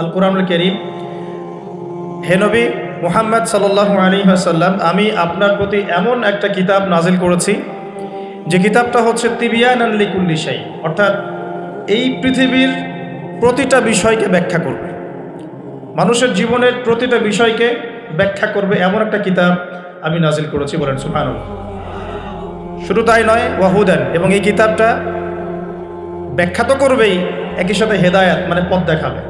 আল কোরআনুল করিম। হে নবী মুহাম্মদ সাল্লাল্লাহু আলাইহি ওয়াসাল্লাম, আমি আপনার প্রতি এমন একটা কিতাব নাজিল করেছি, যে কিতাবটা হচ্ছে তিবিয়ান লিকুল্লি শাই, অর্থাৎ এই পৃথিবীর প্রতিটা বিষয়কে ব্যাখ্যা করবে। মানুষের জীবনের প্রতিটা বিষয়কে ব্যাখ্যা করবে এমন একটা কিতাব আমি নাজিল করেছি বলেন সুফানুল শুধু তাই নয় ওয়াহুদান এবং এই কিতাবটা ব্যাখ্যা তো করবেই, একই সাথে হেদায়াত মানে পথ দেখাবে।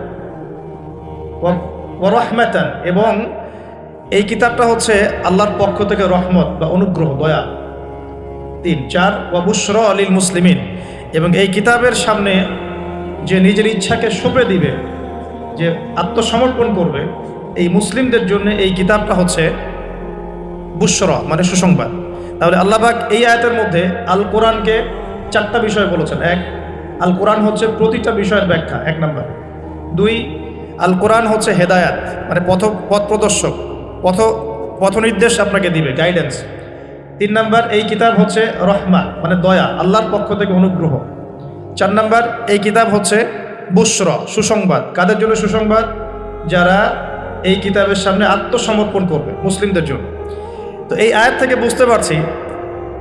রহমাতান। এবং এই কিতাবটা হচ্ছে আল্লাহর পক্ষ থেকে রহমত বা অনুগ্রহ, দয়া। তিন, চার ওয়াবুসর আলীল মুসলিমিন। এবং এই কিতাবের সামনে যে নিজের ইচ্ছাকে সঁপে দিবে, যে আত্মসমর্পণ করবে, এই মুসলিমদের জন্য এই কিতাবটা হচ্ছে বুসর মানে সুসংবাদ। তাহলে আল্লাহবাক এই আয়াতের মধ্যে আল কোরআনকে চারটা বিষয় বলেছেন। এক, আল কোরআন হচ্ছে প্রতিটা বিষয়ের ব্যাখ্যা, এক নম্বর। দুই আল কোরআন হচ্ছে হেদায়াত মানে পথ পথ প্রদর্শক, পথ পথ নির্দেশ আপনাকে দিবে গাইডেন্স তিন নাম্বার, এই কিতাব হচ্ছে রহমা মানে দয়া, আল্লাহর পক্ষ থেকে অনুগ্রহ। চার নাম্বার, এই কিতাব হচ্ছে বুসর সুসংবাদ। কাদের জন্য সুসংবাদ? যারা এই কিতাবের সামনে আত্মসমর্পণ করবে, মুসলিমদের জন্য। তো এই আয়াত থেকে বুঝতে পারছি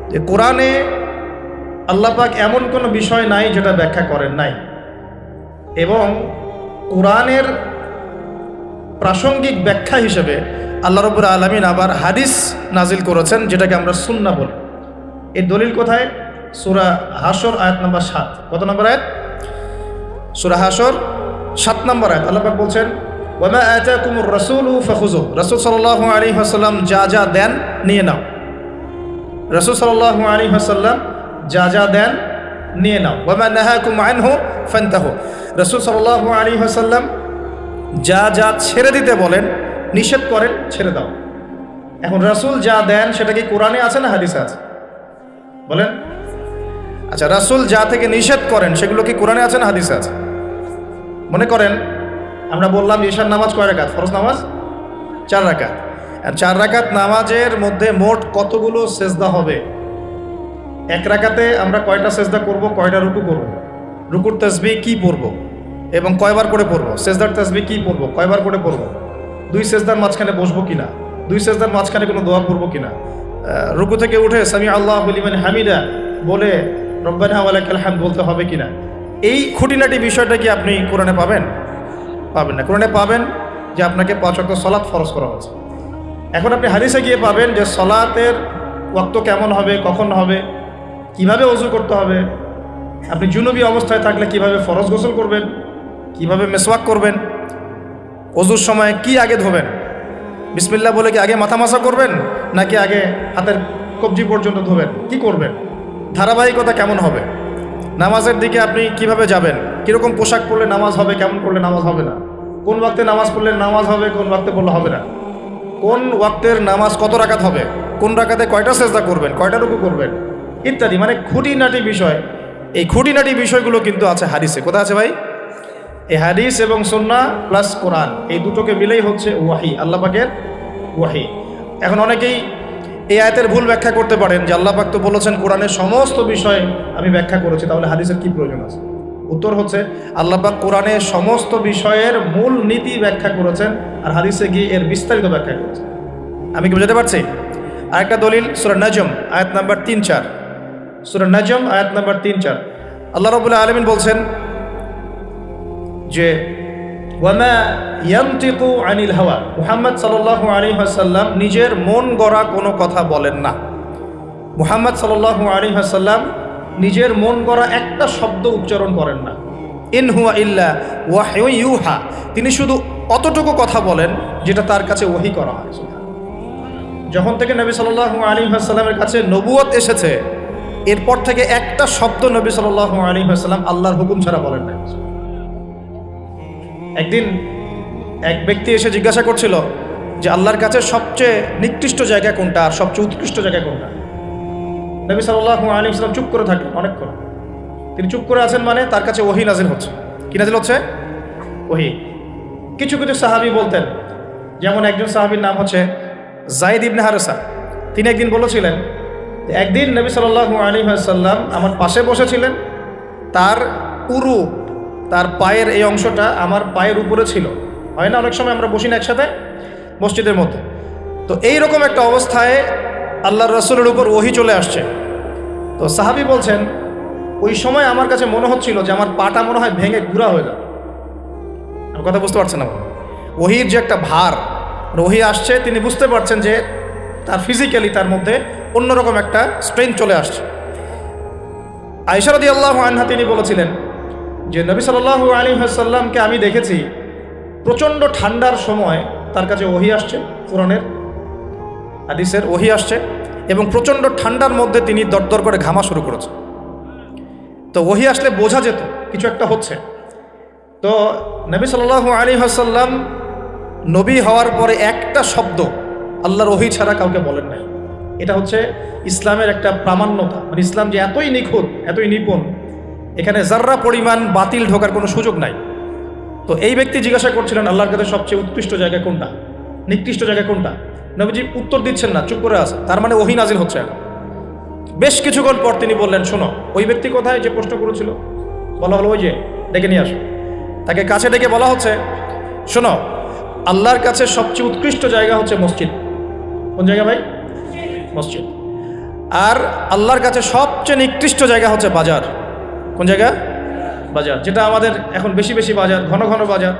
যে কোরআনে আল্লাপাক এমন কোনো বিষয় নাই যেটা ব্যাখ্যা করেন নাই। এবং কোরআনের প্রাসঙ্গিক ব্যাখ্যা হিসেবে আল্লাহ রবুর আলমিন আবার হাদিস নাজিল করেছেন, যেটাকে আমরা সুন্না বলি। এই দলিল কোথায়? সুরা হাসর আয়াত নম্বর সাত। কত নম্বর আয়াত? সুরা হাসর সাত নম্বর আয়াত। আল্লাপাক বলছেন, ওয়ামা আতাকুমুর রাসূলু ফাখুযু রাসূল সাল্লাল্লাহু আলাইহি ওয়াসাল্লাম যা যা দেন, নিয়ে নাও। রাসূল সাল্লাল্লাহু আলাইহি ওয়াসাল্লাম যা যা দেন নিয়ে নাও। ওয়ামা নাহাকুম আনহু ফান্তাহু। রসুল সাল্লাল্লাহু আলাইহি ওয়াসাল্লাম যা যা ছেড়ে দিতে বলেন, নিষেধ করেন, ছেড়ে দাও। এখন রাসূল যা দেন, সেটা কি কোরআনে আছে না হাদিসে আছে? বলেন। আচ্ছা রাসূল যা থেকে নিষেধ করেন, সেগুলো কি কোরআনে আছে না হাদিসে আছে? মনে করেন, আমরা বললাম ঈশার নামাজ কয় রাকাত? ফরজ নামাজ? চার রাকাত। আর চার রাকাত নামাজের মধ্যে মোট কতগুলো সেজদা হবে? এক রাকাতে আমরা কয়টা সেজদা করব, কয়টা রুকু করব? রুকুর তসবি কি পড়ব? এবং কয়বার করে পড়ব? সেজদার তসবি কি পড়ব? কয়বার করে পড়ব? দুই সেজদার মাঝখানে বসবো কিনা? দুই সেজদার মাঝখানে কোনো দোয়া করব কিনা? রুকু থেকে উঠে সামি আল্লাহ বলিমান হামিদা বলে, রব্বানা ওয়ালাকাল হামদ বলতে হবে কিনা? এই খুঁটিনাটি বিষয়টা কি আপনি কোরআনে পাবেন? পাবেন না। কোরআনে পাবেন যে আপনাকে পাঁচ অক্ট সলাৎ ফরজ করা হয়েছে। এখন আপনি হাদিসে গিয়ে পাবেন যে সলাতের ওক্ত কেমন হবে, কখন হবে? কীভাবে অজু করতে হবে? আপনি জুনবী অবস্থায় থাকলে কীভাবে ফরজ গোসল করবেন? কীভাবে মেসওয়াক করবেন? অজুর সময় কি আগে ধোবেন? বিসমিল্লা বলে কি আগে মাথা মাসা করবেন? নাকি আগে হাতের কবজি পর্যন্ত ধোবেন? কি করবেন? ধারাবাহিকতা কেমন হবে? নামাজের দিকে আপনি কীভাবে যাবেন? কীরকম পোশাক পরলে নামাজ হবে, কেমন করলে নামাজ হবে না? কোন ওয়াক্তে নামাজ পড়লে নামাজ হবে, কোন ওয়াক্তে পড়লে হবে না? কোন ওয়াক্তের নামাজ কত রাকাত হবে? কোন রাকাতে কয়টা সেজদা করবেন? কয়টা রুকু করবেন? ইত্যাদি মানে খুঁটিনাটি বিষয়। এই খুঁটিনাটি বিষয়গুলো কিন্তু আছে হাদিসে। কোথায় আছে ভাই? এই হাদিস এবং সন্না প্লাস কোরআন, এই দুটোকে মিলেই হচ্ছে ওয়াহি, আল্লাহ পাকের ওয়াহি। এখন অনেকেই এই আয়াতের ভুল ব্যাখ্যা করতে পারেন যে আল্লাহ পাক তো বলেছেন কোরআনের সমস্ত বিষয় আমি ব্যাখ্যা করেছি, তাহলে হাদিসের কি প্রয়োজন আছে? উত্তর হচ্ছে, আল্লাহ পাক কোরআনের সমস্ত বিষয়ের মূল নীতি ব্যাখ্যা করেছেন আর হাদিসে গিয়ে এর বিস্তারিত ব্যাখ্যা করেছেন। আমি কি বুঝাতে পারছি? আরেকটা দলিল সুরা নাজম, আয়াত নাম্বার তিন চার। সুরা নজম, আয়াত নাম্বার তিন, চার। আল্লাহ রবুল্লাহ আলমিন বলছেন যে আনিল হাওয়া। মুহাম্মদ আলাইহি ওয়াসাল্লাম নিজের মন গড়া কোনো কথা বলেন না। মুহাম্মদ আলাইহি ওয়াসাল্লাম নিজের মন গড়া একটা শব্দ উচ্চারণ করেন না। ইন হুয়া ইল্লা ওয়াহয়ু ইউহা। তিনি শুধু অতটুকু কথা বলেন যেটা তার কাছে ওহি করা হয়। যখন থেকে নবী সাল্লাল্লাহু আলাইহি ওয়াসাল্লামের কাছে নবুয়ত এসেছে এরপর থেকে একটা শব্দ নবী সাল্লাল্লাহু আলাইহি ওয়াসাল্লাম আল্লাহর হুকুম ছাড়া বলেন না একদিন এক ব্যক্তি এসে জিজ্ঞাসা করছিল যে আল্লাহর কাছে সবচেয়ে নিকৃষ্ট জায়গা কোনটা আর সবচেয়ে উৎকৃষ্ট জায়গা কোনটা? নবী সাল্লাহ আলী ইসলাম চুপ করে থাকেন অনেকক্ষণ। তিনি চুপ করে আছেন মানে তার কাছে ওহি নাজিল হচ্ছে। কি নাজিল হচ্ছে? ওহি। কিছু কিছু সাহাবি বলতেন, যেমন একজন সাহাবির নাম হচ্ছে জাইদ ইবনে হারেসা। তিনি একদিন বলেছিলেন একদিন নবী সাল্লাহ আলী সাল্লাম আমার পাশে বসেছিলেন। তার উরু, তার পায়ের এই অংশটা আমার পায়ের উপরে ছিল। হয় না, অনেক সময় আমরা বসি না একসাথে মসজিদের মধ্যে। তো এই রকম একটা অবস্থায় আল্লাহর রসুলের উপর ওহি চলে আসছে। তো সাহাবি বলছেন, ওই সময় আমার কাছে মনে হচ্ছিল যে আমার পাটা মনে হয় ভেঙে গুঁড়া হয়ে যাবে কথা বুঝতে পারছেন না। ওহির যে একটা ভার, ওহি আসছে, তিনি বুঝতে পারছেন যে তার ফিজিক্যালি তার মধ্যে অন্যরকম একটা স্ট্রেংথ চলে আসছে। আইসারদি আল্লাহ আনহা তিনি বলেছিলেন যে, নবী সাল্লাহ আলী সাল্লামকে আমি দেখেছি প্রচণ্ড ঠান্ডার সময় তার কাছে ওহি আসছে, কোরআনের হাদিসের ওহি আসছে এবং প্রচণ্ড ঠান্ডার মধ্যে তিনি দরদর করে ঘামা শুরু করেছে। তো ওহি আসলে বোঝা যেত, কিছু একটা হচ্ছে। তো নবী সাল্লাহ আলী হাসাল্লাম নবী হওয়ার পরে একটা শব্দ আল্লাহর ওহি ছাড়া কাউকে বলেন নাই। এটা হচ্ছে ইসলামের একটা প্রামাণ্যতা। মানে ইসলাম যে এতই নিখুঁত, এতই নিপুণ, এখানে জাররা পরিমাণ বাতিল ঢোকার কোনো সুযোগ নাই। তো এই ব্যক্তি জিজ্ঞাসা করছিলেন, আল্লাহর কাছে সবচেয়ে উৎকৃষ্ট জায়গা কোনটা? নিকৃষ্ট জায়গা কোনটা? নবীজি উত্তর দিচ্ছেন না, চুপ করে আছে। তার মানে ওহি নাজিল হচ্ছে বেশ কিছুক্ষণ পর তিনি বললেন, শোনো, ওই ব্যক্তি কোথায় যে প্রশ্ন করেছিল? বলা হলো ওই যে, ডেকে নিয়ে আসো। তাকে কাছে ডেকে বলা হচ্ছে, শোনো, আল্লাহর কাছে সবচেয়ে উৎকৃষ্ট জায়গা হচ্ছে মসজিদ। কোন জায়গা ভাই? মসজিদ। আর আল্লাহর কাছে সবচেয়ে নিকৃষ্ট জায়গা হচ্ছে বাজার। কোন জায়গা? বাজার, যেটা আমাদের এখন বেশি বেশি বাজার, ঘন ঘন বাজার।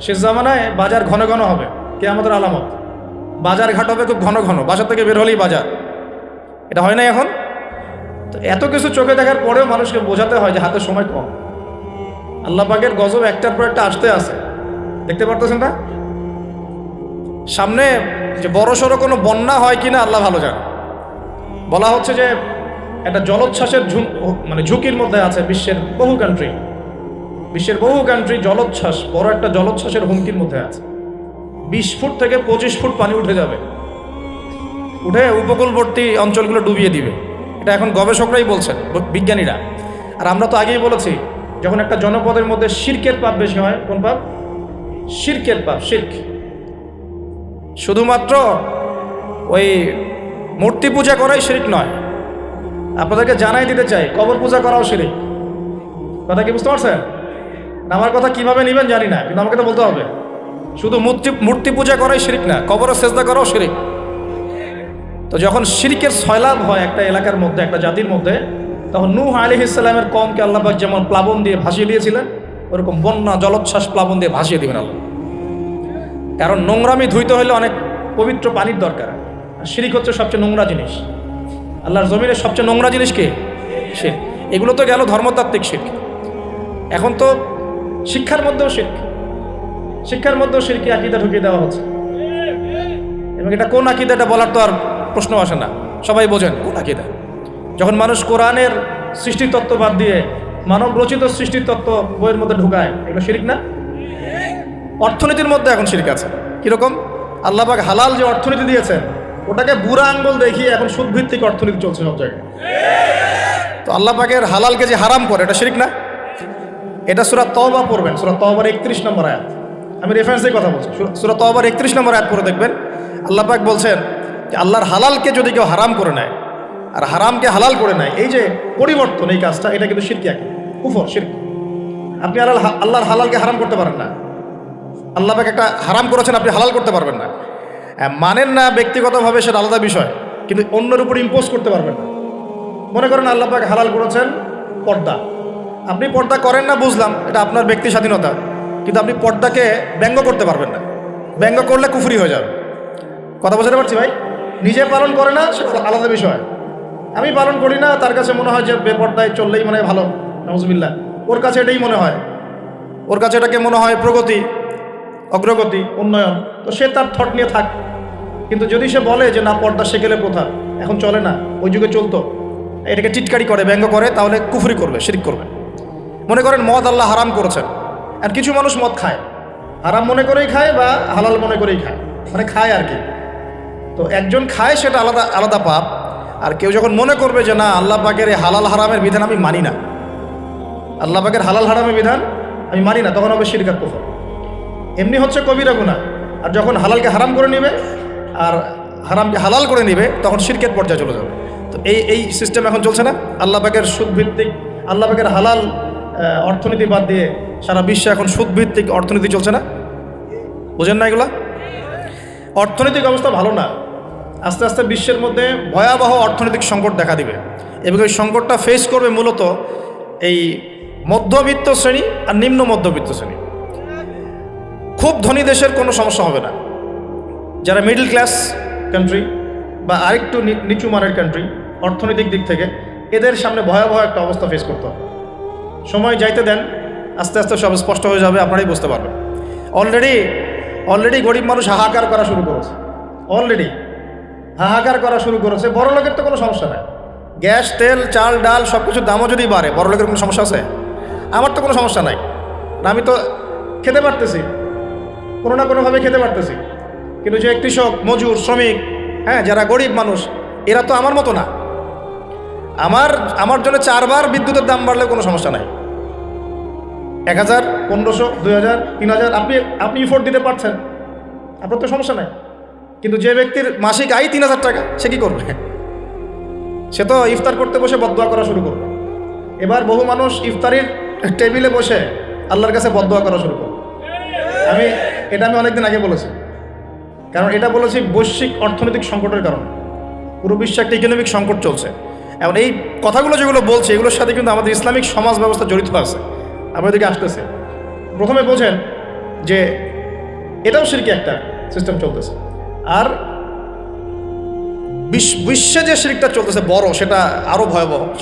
শেষ জামানায় বাজার ঘন ঘন হবে কে আমাদের আলামত। বাজার ঘাট হবে খুব ঘন ঘন, বাজার থেকে বের হলেই বাজার। এটা হয় না এখন? তো এত কিছু চোখে দেখার পরেও মানুষকে বোঝাতে হয় যে হাতে সময় কম। আল্লাহ পাকের গজব একটার পর একটা আসতে আসে দেখতে পারতেছেন না? সামনে যে বড় সড়ো কোনো বন্যা হয় কিনা আল্লাহ ভালো জানে। বলা হচ্ছে যে একটা জলোচ্ছ্বাসের মানে ঝুঁকির মধ্যে আছে বিশ্বের বহু কান্ট্রি বিশ্বের বহু কান্ট্রি জলোচ্ছ্বাস, বড় একটা জলোচ্ছ্বাসের হুমকির মধ্যে আছে। বিশ ফুট থেকে পঁচিশ ফুট পানি উঠে যাবে। উঠে উপকূলবর্তী অঞ্চলগুলো ডুবিয়ে দিবে। এটা এখন গবেষকরাই বলছেন, বিজ্ঞানীরা। আর আমরা তো আগেই বলেছি, যখন একটা জনপদের মধ্যে শির্কের পাপ বেশি হয়, কোন পাপ? শির্কের পাপ শির্ক শুধুমাত্র ওই মূর্তি পূজা করাই শিরিক নয়। আপনাদেরকে জানাই দিতে চাই, কবর পূজা করাও শিরিক। কথা কি বুঝতে পারছেন? আমার কথা কীভাবে নেবেন জানি না, কিন্তু আমাকে তো বলতে হবে। শুধু মূর্তি মূর্তি পূজা করাই শিরিক না, কবরের সেজদা করাও শিরিক। তো যখন শিরিকের সয়লাভ হয় একটা এলাকার মধ্যে, একটা জাতির মধ্যে, তখন নূহ আলী ইসলামের কমকে আল্লাহবাক যেমন প্লাবন দিয়ে ভাসিয়ে দিয়েছিলেন, ওরকম বন্যা, জলোচ্ছ্বাস প্লাবন দিয়ে ভাসিয়ে দিবেন আল্লাহ। কারণ নোংরামি ধুইতে হলে অনেক পবিত্র পানির দরকার। আর শিরিক হচ্ছে সবচেয়ে নোংরা জিনিস। আল্লাহর জমিনের সবচেয়ে নোংরা জিনিস কে? শির এগুলো তো গেল ধর্মতাত্ত্বিক শির্ক। এখন তো শিক্ষার মধ্যেও শির্ক। শিক্ষার মধ্যেও শিরকি আকিদা ঢুকিয়ে দেওয়া হচ্ছে। এবং এটা কোন আকিদাটা বলার তো আর প্রশ্ন আসে না। সবাই বোঝেন কোন আকিদা। যখন মানুষ কোরআনের সৃষ্টির তত্ত্ব বাদ দিয়ে মানব রচিত সৃষ্টির তত্ত্ব বইয়ের মধ্যে ঢুকায়, এগুলো শিরিক না? অর্থনীতির মধ্যে এখন শিরিক আছে। কীরকম? আল্লাহবাক হালাল যে অর্থনীতি দিয়েছেন, ওটাকে বুড়া আঙ্গুল দেখিয়ে এখন সুদভিত্তিক অর্থনীতি চলছে সব জায়গায়। তো আল্লাহ পাকের হালালকে যে হারাম করে, এটা শিরিক না? এটা সুরা তওবা পড়বেন, সুরা তওবার একত্রিশ নম্বর আয়াত। আমি রেফারেন্স দিয়ে কথা বলছি। সুরা- তওবার একত্রিশ নম্বর আয়াত পড়ে দেখবেন আল্লাহ পাক বলছেন যে আল্লাহর হালালকে যদি কেউ হারাম করে নেয়, আর হারামকে হালাল করে নেয়, এই যে পরিবর্তন এই কাজটা, এটা কিন্তু শিরকি আকি কুফর, শিরক। আপনি আল্লাহ আল্লাহর হালালকে হারাম করতে পারেন না। আল্লাহ পাক একটা হারাম করেছেন, আপনি হালাল করতে পারবেন না। মানেন না ব্যক্তিগতভাবে সেটা আলাদা বিষয়, কিন্তু অন্যের উপর ইম্পোজ করতে পারবেন না। মনে করেন আল্লাহ পাক হালাল করেছেন পর্দা। আপনি পর্দা করেন না, বুঝলাম, এটা আপনার ব্যক্তি স্বাধীনতা, কিন্তু আপনি পর্দাকে ব্যঙ্গ করতে পারবেন না। ব্যঙ্গ করলে কুফরি হয়ে যাবে। কথা বোঝাতে পারছি ভাই? নিজে পালন করে না, সেটা আলাদা বিষয়। আমি পালন করি না, তার কাছে মনে হয় যে বেপর্দায় চললেই মনে হয় ভালো নজবিল্লা ওর কাছে এটাই মনে হয়। ওর কাছে এটাকে মনে হয় প্রগতি। অগ্রগতি, উন্নয়ন, তো সে তার থট নিয়ে থাক। কিন্তু যদি সে বলে যে, না, পর্দা সেকেলে প্রথা এখন চলে না, ওই যুগে চলতো। এটাকে টিটকারি করে, ব্যঙ্গ করে, তাহলে কুফরি করবে, শিরিক করবে। মনে করেন, মদ আল্লাহ হারাম করেছেন। আর কিছু মানুষ মদ খায়। হারাম মনে করেই খায় বা হালাল মনে করেই খায়? মানে খায় আর কি। তো একজন খায়, সেটা আলাদা আলাদা পাপ। আর কেউ যখন মনে করবে যে, না, আল্লাহ পাকের এই হালাল হারামের বিধান আমি মানি না। আল্লাহ পাকের হালাল হারামের বিধান আমি মানি না, তখন হবে শিরকার কুফর। এমনি হচ্ছে কবিরা গুণা আর যখন হালালকে হারাম করে নেবে, আর হারামকে হালাল করে নেবে, তখন শিরকের পর্যায়ে চলে যাবে। তো এই এই সিস্টেম এখন চলছে না। আল্লাহ পাকের সুদভিত্তিক, আল্লাহ পাকের হালাল অর্থনীতি বাদ দিয়ে সারা বিশ্বে এখন সুদভিত্তিক অর্থনীতি চলছে না। বোঝেন না এগুলা? অর্থনৈতিক অবস্থা ভালো না। আস্তে আস্তে বিশ্বের মধ্যে ভয়াবহ অর্থনৈতিক সংকট দেখা দিবে। এবং এই সংকটটা ফেস করবে মূলত এই মধ্যবিত্ত শ্রেণি আর নিম্ন মধ্যবিত্ত শ্রেণি। খুব ধনী দেশের কোনো সমস্যা হবে না। যারা মিডল ক্লাস কান্ট্রি বা আরেকটু নিচু মানের কান্ট্রি অর্থনৈতিক দিক থেকে, এদের সামনে ভয়াবহ একটা অবস্থা ফেস করতে হবে। সময় যাইতে দেন, আস্তে আস্তে সব স্পষ্ট হয়ে যাবে, আপনারাই বুঝতে পারবেন। অলরেডি অলরেডি গরিব মানুষ হাহাকার করা শুরু করেছে। অলরেডি হাহাকার করা শুরু করেছে। বড় লোকের তো কোনো সমস্যা নাই। গ্যাস, তেল, চাল, ডাল সব কিছুর দামও যদি বাড়ে, বড় লোকের কোনো সমস্যা আছে? আমার তো কোনো সমস্যা নাই। আমি তো খেতে পারতেছি। কোনো না কোনোভাবে খেতে পারতেছি। কিন্তু যে কৃষক, মজুর, শ্রমিক হ্যাঁ যারা গরিব মানুষ, এরা তো আমার মতো না। আমার আমার জন্য চারবার বিদ্যুতের দাম বাড়লে কোনো সমস্যা নাই। এক হাজার, পনেরোশো, দুই হাজার, তিন হাজার, আপনি আপনি ইফোর্ট দিতে পারছেন। আপনার তো সমস্যা নাই। কিন্তু যে ব্যক্তির মাসিক আয় তিন হাজার টাকা, সে কী করবে? সে তো ইফতার করতে বসে বদোয়া করা শুরু করবে। এবার বহু মানুষ ইফতারির টেবিলে বসে আল্লাহর কাছে বদোয়া করা শুরু করবে। আমি এটা আমি অনেকদিন আগে বলেছি। কারণ এটা বলেছি বৈশ্বিক অর্থনৈতিক সংকটের কারণে। পুরো বিশ্বে একটা ইকোনমিক সংকট চলছে। এখন এই কথাগুলো যেগুলো বলছে, এগুলোর সাথে কিন্তু আমাদের ইসলামিক সমাজ ব্যবস্থা জড়িত আছে। আপনার দিকে আসতেছে। প্রথমে বোঝেন যে, এটাও সিরকি একটা সিস্টেম চলতেছে। আর বিশ্ব- যে শিরিকটা চলতেছে বড়, সেটা আরও ভয়াবহ।